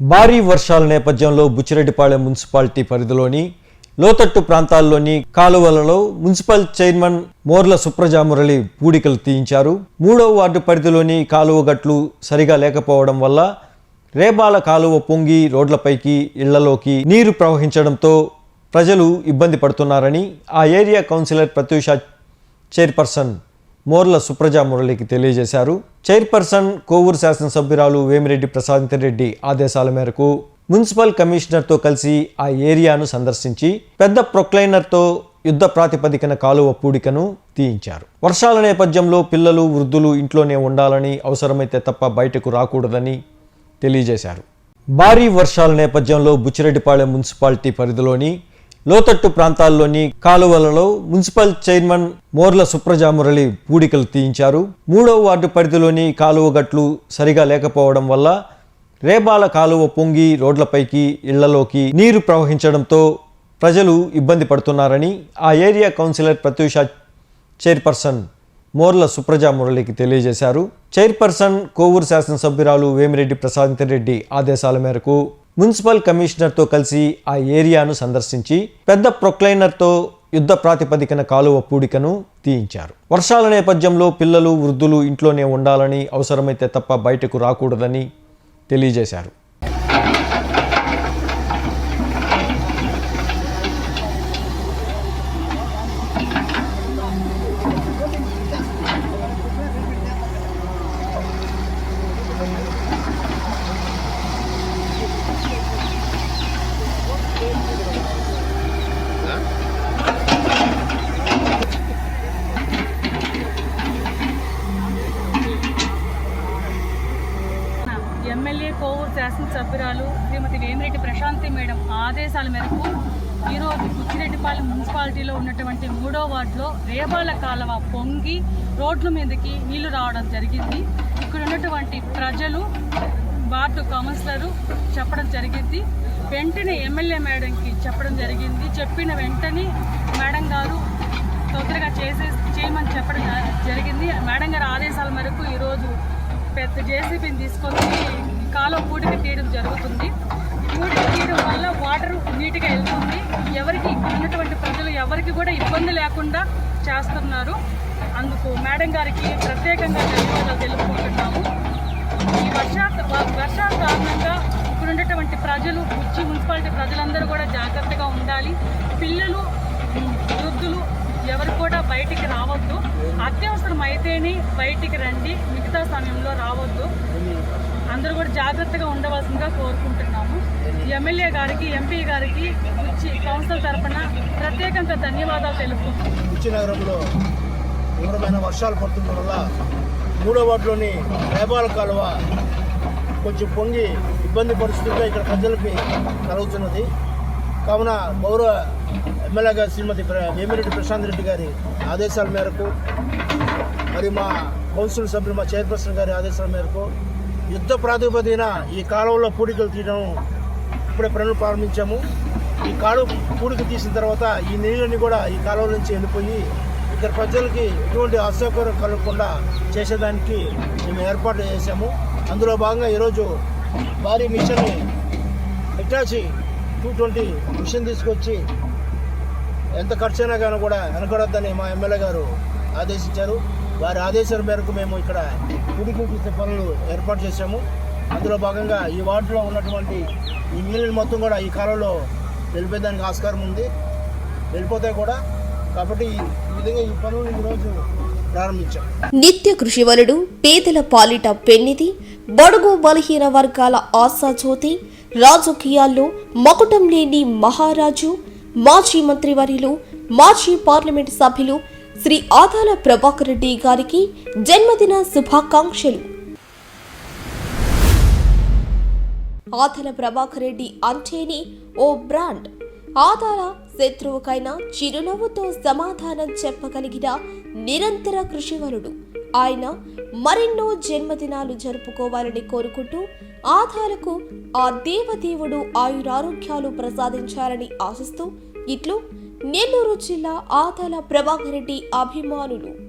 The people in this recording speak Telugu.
భారీ వర్షాల నేపథ్యంలో బుచ్చిరెడ్డిపాళెం మున్సిపాలిటీ పరిధిలోని లోతట్టు ప్రాంతాల్లోని కాలువలలో మున్సిపల్ చైర్మన్ మోర్ల సుప్రజా మురళి పూడికలు తీయించారు. మూడవ వార్డు పరిధిలోని కాలువ గట్లు సరిగా లేకపోవడం వల్ల రేబాల కాలువ పొంగి రోడ్లపైకి ఇళ్ళలోకి నీరు ప్రవహించడంతో ప్రజలు ఇబ్బంది పడుతున్నారని ఆ area councillor Pratyusha chairperson Morla Supraja మురళికి తెలియజేశారు. చైర్పర్సన్ కోవూరు శాసనసభ్యురాలు వేమిరెడ్డి ప్రశాంతిరెడ్డి ఆదేశాల మేరకు మున్సిపల్ కమిషనర్తో కలిసి ఆ ఏరియాను సందర్శించి పెద్ద ప్రొక్లైనర్తో యుద్ధ ప్రాతిపదికన కాలువ పూడికను తీయించారు. వర్షాల నేపథ్యంలో పిల్లలు వృద్ధులు ఇంట్లోనే ఉండాలని అవసరమైతే తప్ప బయటకు రాకూడదని తెలియజేశారు. భారీ వర్షాల నేపథ్యంలో బుచ్చిరెడ్డిపాళెం మున్సిపాలిటీ పరిధిలోని లోతట్టు ప్రాంతాల్లోని కాలువలలో మున్సిపల్ చైర్మన్ మోర్ల సుప్రజా మురళి పూడికలు తీయించారు. మూడవ వార్డు పరిధిలోని కాలువ గట్లు సరిగా లేకపోవడం వల్ల రేబాల కాలువ పొంగి రోడ్లపైకి ఇళ్ళలోకి నీరు ప్రవహించడంతో ప్రజలు ఇబ్బంది పడుతున్నారని ఆ area councillor Pratyusha chairperson Morla Supraja మురళికి తెలియజేశారు. చైర్పర్సన్ కోవూరు శాసనసభ్యురాలు వేమిరెడ్డి ప్రశాంత్ రెడ్డి ఆదేశాల మేరకు మున్సిపల్ కమిషనర్తో కలిసి ఆ ఏరియాను సందర్శించి పెద్ద ప్రొక్లైనర్తో యుద్ధ ప్రాతిపదికన కాలువ పూడికను తీయించారు. వర్షాల నేపథ్యంలో పిల్లలు వృద్ధులు ఇంట్లోనే ఉండాలని అవసరమైతే తప్ప బయటకు రాకూడదని తెలియజేశారు ఎమ్మెల్యే కోవూరు శాసనసభ్యురాలు శ్రీమతి వేమిరెడ్డి ప్రశాంతి మేడం ఆదేశాల మేరకు ఈరోజు బుచ్చిరెడ్డిపాలెం మున్సిపాలిటీలో ఉన్నటువంటి మూడో వార్డులో రేబాల కాలువ పొంగి రోడ్ల మీదకి నీళ్ళు రావడం జరిగింది. ఇక్కడ ఉన్నటువంటి ప్రజలు వార్డు కౌన్సిలరు చెప్పడం జరిగింది. వెంటనే ఎమ్మెల్యే మేడంకి చెప్పడం జరిగింది. చెప్పిన వెంటనే మేడం గారు తొందరగా చేసే చేయమని చెప్పడం జ- జరిగింది. మేడం గారి ఆదేశాల మేరకు ఈరోజు పెద్ద జేసీబీని తీసుకొని కాలం పూడిక తీయడం జరుగుతుంది. పూడిక తీయడం వల్ల వాటర్ నీట్గా వెళ్తుంది. ఎవరికి ఇక్కడ ఉన్నటువంటి ప్రజలు ఎవరికి కూడా ఇబ్బంది లేకుండా చేస్తున్నారు. అందుకు మేడం గారికి ప్రత్యేకంగా ధన్యవాదాలు తెలుపుకుంటున్నాము. ఈ వర్షా వర్షాల కారణంగా ఇక్కడ ప్రజలు ఉచ్చి మున్సిపాలిటీ ప్రజలందరూ కూడా జాగ్రత్తగా ఉండాలి. పిల్లలు వృద్ధులు ఎవరు కూడా బయటికి రావద్దు. అత్యవసరం అయితేనే బయటికి రండి మిగతా సమయంలో రావద్దు. అందరూ కూడా జాగ్రత్తగా ఉండవలసిందిగా కోరుకుంటున్నాము. ఎమ్మెల్యే గారికి ఎంపీ గారికి ఉచ్చి కౌన్సిల్ తరఫున ప్రత్యేకంగా ధన్యవాదాలు తెలుపుకుంటున్నాము. నగరంలో తీవ్రమైన వర్షాలు పడుతుండడం వల్ల మూడో వార్డులోని నేపాల కాలువ కొంచెం పొంగి ఇబ్బంది పరిస్థితుల్లో ఇక్కడ ప్రజలకి కలుగుతున్నది. కావున గౌరవ ఎమ్మెల్యే గారు శ్రీమతి ప్ర- వేమిరెడ్డి ప్రశాంత్ రెడ్డి గారి ఆదేశాల మేరకు మరి మా కౌన్సిల్ సభ్యులు మా చైర్పర్సన్ గారి ఆదేశాల మేరకు యుద్ధ ప్రాతిపదికన ఈ కాలువలో పూడికలు తీయడం ఇప్పుడే పనులు ప్రారంభించాము. ఈ కాలువ పూడిక తీసిన తర్వాత ఈ నీళ్ళని కూడా ఈ కాలువ నుంచి వెళ్ళిపోయి ఇక్కడ ప్రజలకి ఎటువంటి అసౌకర్యం కలగకుండా చేసేదానికి మేము ఏర్పాటు చేశాము. అందులో భాగంగా ఈరోజు భారీ మిషన్ని ఎట్టాచి టూ ట్వంటీ మిషన్ తీసుకొచ్చి ఎంత ఖర్చైనా కానీ కూడా వెనకడొద్దని మా ఎమ్మెల్యే గారు ఆదేశించారు. వారి ఆదేశాల మేరకు మేము ఇక్కడ కుడికి పనులు ఏర్పాటు చేశాము. అందులో భాగంగా ఈ వార్డులో ఉన్నటువంటి ఈ నీళ్ళని మొత్తం కూడా ఈ కాలంలో వెళ్ళిపోయేదానికి ఆస్కారం ఉంది. వెళ్ళిపోతాయి కూడా కాబట్టి ఈ ఈ విధంగా ఈ పనులు ఈరోజు ప్రారంభించాం. నిత్య కృషివలుడు పేదల పాలిట పెన్నిది బడుగు బలహీన వర్గాల ఆశాజ్యోతి రాజకీయాల్లో మకుటం లేని మహారాజు మాజీ మంత్రివర్యులు మాజీ పార్లమెంట్ సభ్యులు శ్రీ ఆదాల ప్రభాకర్ రెడ్డి గారికి జన్మదిన శుభాకాంక్షలు. ఆదాల ప్రభాకర్ రెడ్డి అంటేనే ఓ బ్రాండ్. ఆదాల శత్రువుకైనా చిరునవ్వుతో సమాధానం చెప్పగలిగిన నిరంతర కృషివరుడు. ఆయన మరెన్నో జన్మదినాలు జరుపుకోవాలని కోరుకుంటూ ఆధాలకు ఆ దేవదేవుడు ఆయురారోగ్యాలు ప్రసాదించాలని ఆశిస్తూ ఇట్లు నెల్లూరు జిల్లా ఆదాల ప్రభాకర్ రెడ్డి అభిమానులు.